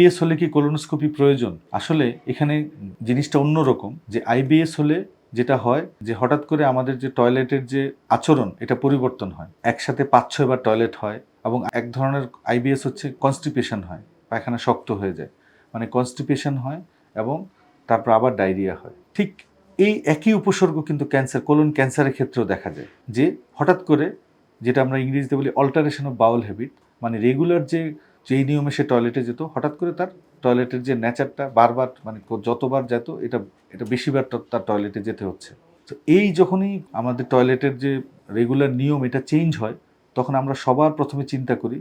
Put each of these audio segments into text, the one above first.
IBS হলে কি colonoscopy প্রয়োজন? আসলে এখানে জিনিসটা অন্যরকম। যে আইবিএস হলে যেটা হয়, যে হঠাৎ করে আমাদের যে টয়লেটের যে আচরণ, এটা পরিবর্তন হয়। একসাথে পাঁচ ছয়বার টয়লেট হয় এবং এক ধরনের আইবিএস হচ্ছে কনস্টিপেশন হয়, পায়খানা শক্ত হয়ে যায়। মানে কনস্টিপেশন হয় এবং তারপর আবার ডায়রিয়া হয়। ঠিক এই একই উপসর্গ কিন্তু ক্যান্সার কোলন ক্যান্সারের ক্ষেত্রেও দেখা যায়। যে হঠাৎ করে, যেটা আমরা ইংরেজিতে বলি অল্টারেশন অফ বাউল হ্যাবিট মানে রেগুলার যে যেই নিয়মে সে টয়লেটে যেত, হঠাৎ করে তার টয়লেটের যে নেচারটা বারবার মানে যতবার যেত, এটা এটা বেশিবার তার টয়লেটে যেতে হচ্ছে। তো এই যখনই আমাদের টয়লেটের যে রেগুলার নিয়ম এটা চেঞ্জ হয়, তখন আমরা সবার প্রথমে চিন্তা করি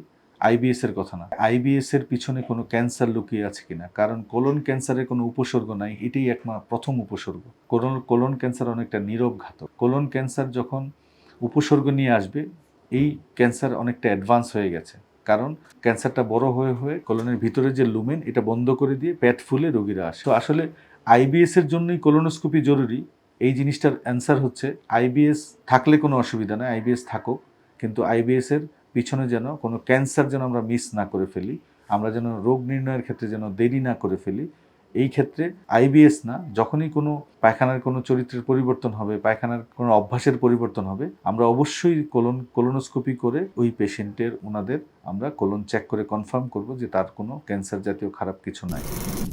আইবিএস এর কথা না। আইবিএস এর পিছনে কোনো ক্যান্সার লুকিয়ে আছে কিনা? কারণ কোলন ক্যান্সারের কোনো উপসর্গ নাই, এটাই একমা প্রথম উপসর্গ। কোলন কোলন ক্যান্সার অনেকটা নীরব ঘাতক কোলন ক্যান্সার যখন উপসর্গ নিয়ে আসবে, এই ক্যান্সার অনেকটা অ্যাডভান্স হয়ে গেছে। কারণ ক্যান্সারটা বড় হয়ে হয়ে কলনের ভিতরে যে লুমেন, এটা বন্ধ করে দিয়ে পেট ফুলে রোগীরা আসে। তো আসলে আইবিএস এর জন্যই কোলোনোস্কোপি জরুরি। এই জিনিসটার অ্যান্সার হচ্ছে আইবিএস থাকলে কোনো অসুবিধা নেই আইবিএস থাকুক। কিন্তু আইবিএস এর পিছনে যেন কোনো ক্যান্সার যেন আমরা মিস না করে ফেলি, আমরা যেন রোগ নির্ণয়ের ক্ষেত্রে যেন দেরি না করে ফেলি এই ক্ষেত্রে আইবিএস না, যখনই কোনো পায়খানার কোনো চরিত্রের পরিবর্তন হবে, পায়খানার কোনো অভ্যাসের পরিবর্তন হবে, আমরা অবশ্যই কোলন, কোলোনোস্কোপি করে ওই পেশেন্টের, ওনাদের আমরা কোলন চেক করে কনফার্ম করব যে তার কোনো ক্যান্সার জাতীয় খারাপ কিছু নাই।